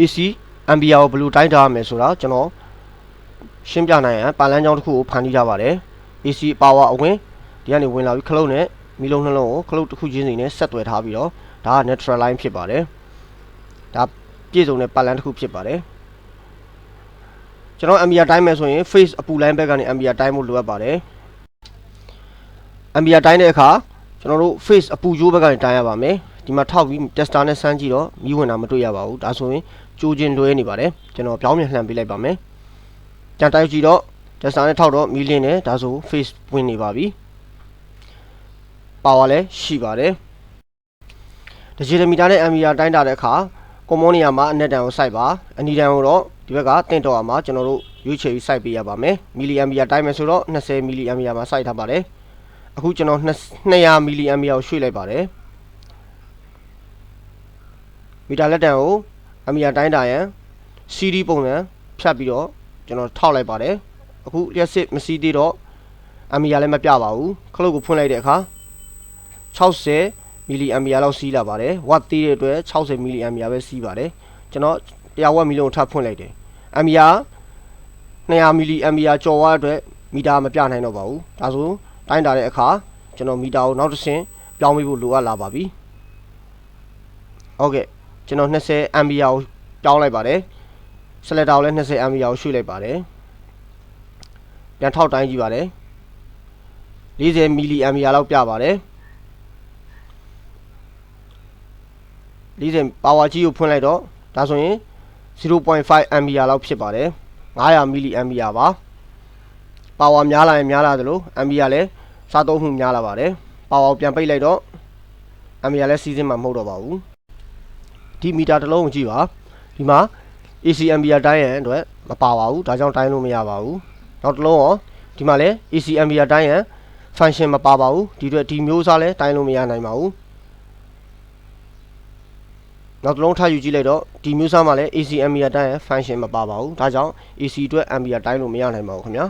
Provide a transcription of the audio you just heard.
AC ampere ကိုဘယ်လိုတိုင်းထားရမယ်ဆိုတာကျွန်တော်ရှင်းပြနိုင်ရန်ပါလမ်းကြောင်းတစ်ခုကိုဖန်တီးထားပါတယ် AC power အဝင်ဒီကနေဝင်လာပြီးခလုတ်နဲ့မီလုံးနှလုံးကိုခလုတ်တစ်ခုချင်းစီနဲ့ဆက်သွယ်ထားပြီးတော့ဒါက neutral line ဖြစ်ပါတယ်ဒါပြည့်စုံတဲ့ပါလမ်းတစ်ခုဖြစ်ပါတယ်ကျွန်တော် ampere တိုင်းမယ်ဆိုရင် face အပူ line ဘက်ကနေ ampere တိုင်းဖို့လိုအပ်ပါတယ် ampere တိုင်းတဲ့အခါကျွန်တော်တို့ face အပူကြိုးဘက်ကနေတိုင်းရပါမယ် ဒီမှာထောက်ပြီး tester နဲ့ဆန်းကြည့်တော့မီးဝင်တာမတွေ့ရပါဘူးဒါဆိုရင်ကြိုးချင်းလွဲနေပါတယ်ကျွန်တော်ပြောင်းပြန်လှန်ပေးလိုက်ပါမယ်ကြံတိုက်ကြည့်တော့ tester နဲ့ထောက်တော့မီးလင်းတယ်ဒါဆို face ဝင်နေပါပြီ power လည်းရှိပါတယ်ဒီဂျီတမီတာနဲ့ ampere တိုင်းတာတဲ့အခါကွန်မိုနီယာမှာအနက်တန်ကိုစိုက်ပါအနီတန်ကိုတော့ဒီဘက်ကတင့်တော်ရမှာကျွန်တော်တို့ရွေးချယ်ပြီးစိုက်ပေးရပါမယ်မီလီအမ်ပီယာတိုင်းမယ်ဆိုတော့20မီလီအမ်ပီယာမှာစိုက်ထားပါတယ်အခုကျွန်တော်200မီလီအမ်ပီယာကိုရွှေ့လိုက်ပါတယ် မီတာလက်တန်ကိုအမ်ပီယာတိုင်းတာရန် CD ပုံစံဖြတ်ပြီးတော့ကျွန်တော်ထောက်လိုက်ပါတယ်အခုရက်စစ်မစီးသေးတော့အမ်ပီယာလည်းမပြပါဘူးခလုတ်ကိုဖွင့်လိုက်တဲ့အခါ60မီလီအမ်ပီယာလောက်စီးလာပါတယ်ဝတ်သေးတဲ့အတွက်60မီလီအမ်ပီယာပဲစီးပါတယ်ကျွန်တော်100ဝက်မီလုံးကိုထပ်ဖွင့်လိုက်တယ်အမ်ပီယာ200မီလီအမ်ပီယာကျော်သွားတဲ့အတွက်မီတာမပြနိုင်တော့ပါဘူးဒါဆိုတိုင်းတာတဲ့အခါကျွန်တော်မီတာကိုနောက်တစ်ဆင့်ပြောင်းပေးဖို့လိုအပ်လာပါပြီဟုတ်ကဲ့ ကျွန်တော် 20အမ်ပီယာကိုပြောင်းလိုက်ပါတယ်ဆလက်တာကိုလည်း 20အမ်ပီယာကိုရွှေ့လိုက်ပါတယ်ပြန်ထောက်တိုင်းကြည့်ပါတယ်40မီလီအမ်ပီယာလောက်ပြပါတယ်40ပါဝါကြီးကိုဖွင့်လိုက်တော့ဒါဆိုရင်0.5 ampere လောက်ဖြစ်ပါတယ်900 milli ampere ပါပါဝါများလာရင်များလာသလို ampere လည်းစားသုံးမှုများလာပါတယ်ပါဝါကိုပြန်ပိတ်လိုက်တော့ ampere လည်းစီးစင်းမှာမဟုတ်တော့ပါဘူး ဒီမီတာတစ်လုံးကိုကြည့်ပါဒီမှာ AC ampere တိုင်းရန်အတွက်မပါပါဘူးဒါကြောင့်တိုင်းလို့မရပါဘူးနောက်တစ်လုံးရောဒီမှာလည်း AC ampere တိုင်းရန် function မပါပါဘူးဒီအတွက်ဒီမျိုးစားလည်းတိုင်းလို့မရနိုင်ပါဘူးနောက်တစ်လုံးထားယူကြည့်လိုက်တော့ဒီမျိုးစားမှာလည်း AC ampere တိုင်းရန် function မပါပါဘူးဒါကြောင့် AC အတွက် ampere တိုင်းလို့မရနိုင်ပါဘူးခင်ဗျာ